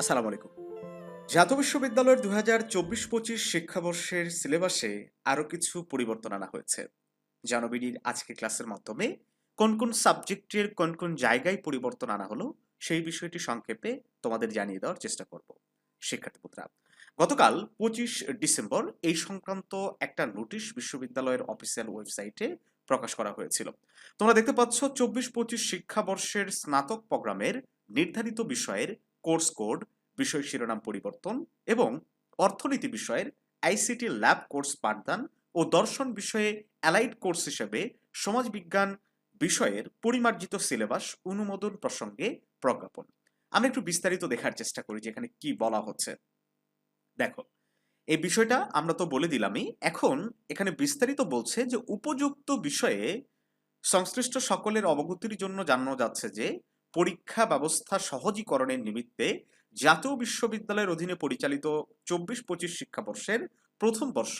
আসসালামু আলাইকুম। জাতীয় বিশ্ববিদ্যালয়ের দু হাজার চব্বিশ পঁচিশ শিক্ষাবর্ষের সিলেবাসে আরও কিছু পরিবর্তন আনা হয়েছে। জানবিডির আজকে ক্লাসের মাধ্যমে কোন কোন সাবজেক্টের কোন কোন জায়গায় পরিবর্তন আনা হলো সেই বিষয়টি সংক্ষেপে তোমাদের জানিয়ে দেওয়ার চেষ্টা করব। শিক্ষার্থীপুত্রা গতকাল পঁচিশ ডিসেম্বর এই সংক্রান্ত একটা নোটিশ বিশ্ববিদ্যালয়ের অফিসিয়াল ওয়েবসাইটে প্রকাশ করা হয়েছিল। তোমরা দেখতে পাচ্ছ, চব্বিশ পঁচিশ শিক্ষাবর্ষের স্নাতক প্রোগ্রামের নির্ধারিত বিষয়ের কোর্স কোড, বিষয় শিরোনাম পরিবর্তন এবং অর্থনীতি বিষয়ের আইসিটি ল্যাব কোর্স পাঠদান ও দর্শন বিষয়ে অ্যালাইড কোর্স হিসেবে সমাজবিজ্ঞান বিষয়ের পরিমার্জিত সিলেবাস অনুমোদন প্রসঙ্গে প্রজ্ঞাপন। আমরা একটু বিস্তারিত দেখার চেষ্টা করি যে এখানে কি বলা হচ্ছে। দেখো, এই বিষয়টা আমরা তো বলে দিলামই। এখন এখানে বিস্তারিত বলছে যে উপযুক্ত বিষয়ে সংশ্লিষ্ট সকলের অবগতির জন্য জানানো যাচ্ছে যে পরীক্ষা ব্যবস্থা সহজীকরণের নিমিত্তে জাতীয় বিশ্ববিদ্যালয়ের অধীনে পরিচালিত চব্বিশ পঁচিশ শিক্ষাবর্ষের প্রথম বর্ষ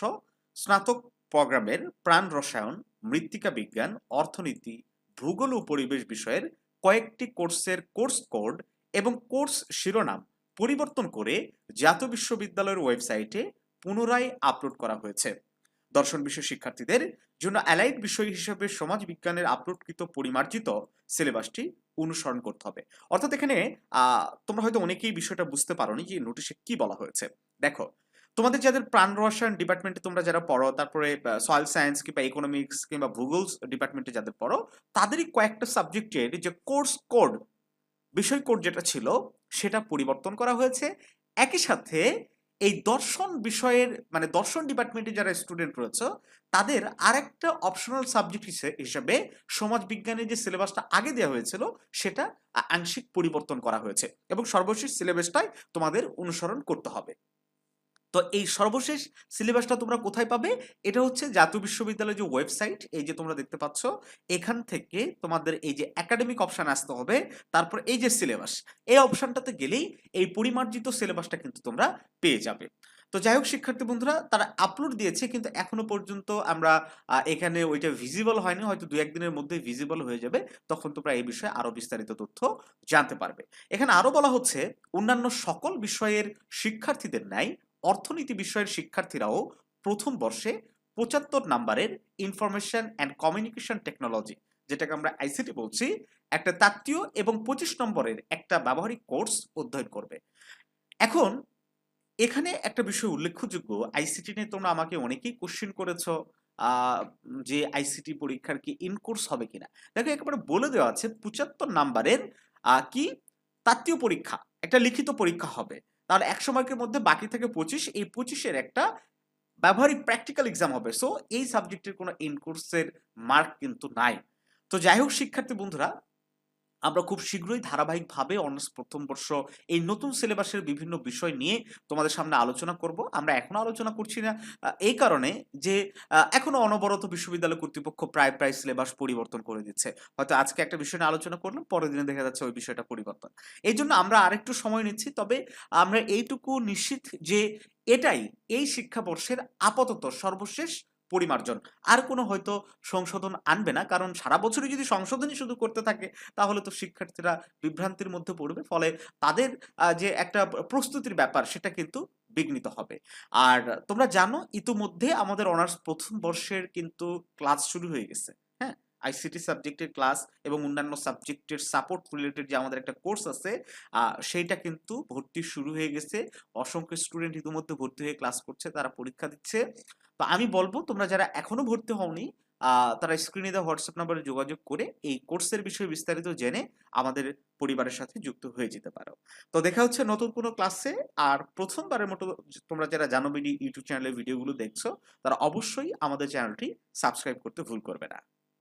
স্নাতক প্রোগ্রামের প্রাণ রসায়ন, মৃত্তিকা বিজ্ঞান, অর্থনীতি, ভূগোল ও পরিবেশ বিষয়ের কয়েকটি কোর্সের কোর্স কোড এবং কোর্স শিরোনাম পরিবর্তন করে জাতীয় বিশ্ববিদ্যালয়ের ওয়েবসাইটে পুনরায় আপলোড করা হয়েছে। দর্শন বিষয় শিক্ষার্থীদের জন্য অ্যালাইড বিষয় হিসেবে সমাজ বিজ্ঞানের আপলোডকৃত পরিমার্জিত সিলেবাসটি অনুসরণ করতে হবে। অর্থাৎ এখানে তোমরা হয়তো অনেকেই বিষয়টা বুঝতে পারোনি যে নোটিশে কি বলা হয়েছে। দেখো, তোমাদের যাদের প্রাণ রসায়ন ডিপার্টমেন্টে তোমরা যারা পড়ো, তারপরে সয়েল সায়েন্স কিংবা ইকোনমিক্স কিংবা ভূগোলস ডিপার্টমেন্টে যাদের পড়ো, তাদেরই কয়েকটা সাবজেক্টের যে কোর্স কোড বিষয় কোড যেটা ছিল, সেটা পরিবর্তন করা হয়েছে। একই সাথে এই দর্শন বিষয়ের মানে দর্শন ডিপার্টমেন্টে যারা স্টুডেন্ট রয়েছে, তাদের আরেকটা অপশনাল সাবজেক্ট হিসেবে সমাজ বিজ্ঞানের যে সিলেবাসটা আগে দেওয়া হয়েছিল, সেটা আংশিক পরিবর্তন করা হয়েছে। এবং সর্বশেষ সিলেবাসটাই তোমাদের অনুসরণ করতে হবে। তো এই সর্বশেষ সিলেবাসটা তোমরা কোথায় পাবে? এটা হচ্ছে জাতীয় বিশ্ববিদ্যালয়ের যে ওয়েবসাইট এই যে তোমরা দেখতে পাচ্ছ, এখান থেকে তোমাদের এই যে একাডেমিক অপশন আসতে হবে, তারপর এই যে সিলেবাস এই অপশনটাতে গেলেই এই পরিমার্জিত সিলেবাসটা কিন্তু তোমরা পেয়ে যাবে। তো যাই হোক, শিক্ষার্থী বন্ধুরা, তারা আপলোড দিয়েছে, কিন্তু এখনও পর্যন্ত আমরা এখানে ওইটা ভিজিবল হয়নি, হয়তো দু একদিনের মধ্যে ভিজিবল হয়ে যাবে, তখন তোমরা এই বিষয়ে আরও বিস্তারিত তথ্য জানতে পারবে। এখানে আরও বলা হচ্ছে, অন্যান্য সকল বিষয়ের শিক্ষার্থীদের ন্যায় অর্থনীতি বিষয়ের শিক্ষার্থীরাও প্রথম বর্ষে পঁচাত্তর নাম্বারের ইনফরমেশন অ্যান্ড কমিউনিকেশন টেকনোলজি যেটাকে আমরা আইসিটি বলছি, একটা তাত্ত্বীয় এবং পঁচিশ নম্বরের একটা ব্যবহারিক কোর্স অধ্যয়ন করবে। এখন, এখানে একটা বিষয় উল্লেখযোগ্য আইসিটি নিয়ে তোমরা আমাকে অনেকেই কোশ্চেন করেছ যে আইসিটি পরীক্ষার কি ইনকোর্স হবে কিনা। দেখো, একেবারে বলে দেওয়া আছে, পঁচাত্তর নাম্বারের কি? তাত্ত্বীয় পরীক্ষা, একটা লিখিত পরীক্ষা হবে। তাহলে একশো মার্কের মধ্যে বাকি থেকে পঁচিশ, এই পঁচিশের একটা ব্যবহারিক প্র্যাকটিক্যাল এক্সাম হবে। সো এই সাবজেক্টের কোনো ইনকোর্সের মার্ক কিন্তু নাই। তো যাই হোক, শিক্ষার্থী বন্ধুরা আমরা খুব শীঘ্রই ধারাবাহিকভাবে অনার্স প্রথম বর্ষ এই নতুন সিলেবাসের বিভিন্ন বিষয় নিয়ে তোমাদের সামনে আলোচনা করব। আমরা এখনও আলোচনা করছি না। এই কারণে যে আহ, এখনও অনবরত বিশ্ববিদ্যালয় কর্তৃপক্ষ প্রায় প্রায় সিলেবাস পরিবর্তন করে দিচ্ছে। হয়তো আজকে একটা বিষয় নিয়ে আলোচনা করলাম পরের দিনে দেখা যাচ্ছে ওই বিষয়টা পরিবর্তন। এই জন্য আমরা আরেকটু সময় নিচ্ছি তবে আমরা এইটুকু নিশ্চিত যে এটাই এই শিক্ষাবর্ষের আপাতত সর্বশেষ পরিমার্জন। আর কোনো হয়তো সংশোধন আনবে না, কারণ সারা বছরই যদি সংশোধনই শুধু করতে থাকে, তাহলে তো শিক্ষার্থীরা বিভ্রান্তির মধ্যে পড়বে। ফলে তাদের যে একটা প্রস্তুতির ব্যাপার, সেটা কিন্তু বিঘ্নিত হবে। আর তোমরা জানো, ইতোমধ্যে আমাদের অনার্স প্রথম বর্ষের কিন্তু ক্লাস শুরু হয়ে গেছে। আইসিটি সাবজেক্টের ক্লাস এবং অন্যান্য সাবজেক্টের সাপোর্ট রিলেটেড যে আমাদের একটা কোর্স আছে সেইটা কিন্তু ভর্তি শুরু হয়ে গেছে। অসংখ্য স্টুডেন্ট ইতিমধ্যে ভর্তি হয়ে ক্লাস করছে, তারা পরীক্ষা দিচ্ছে। তো আমি বলব, তোমরা যারা এখনও ভর্তি হওনি তারা স্ক্রিনে দেওয়া হোয়াটসঅ্যাপ নাম্বারে যোগাযোগ করে এই কোর্সের বিষয়ে বিস্তারিত জেনে আমাদের পরিবারের সাথে যুক্ত হয়ে যেতে পারো। তো দেখা হচ্ছে নতুন কোনো ক্লাসে আর প্রথমবারের মতো তোমরা যারা জানো ইউটিউব চ্যানেলের ভিডিওগুলো দেখছ, তারা অবশ্যই আমাদের চ্যানেলটি সাবস্ক্রাইব করতে ভুল করবে না।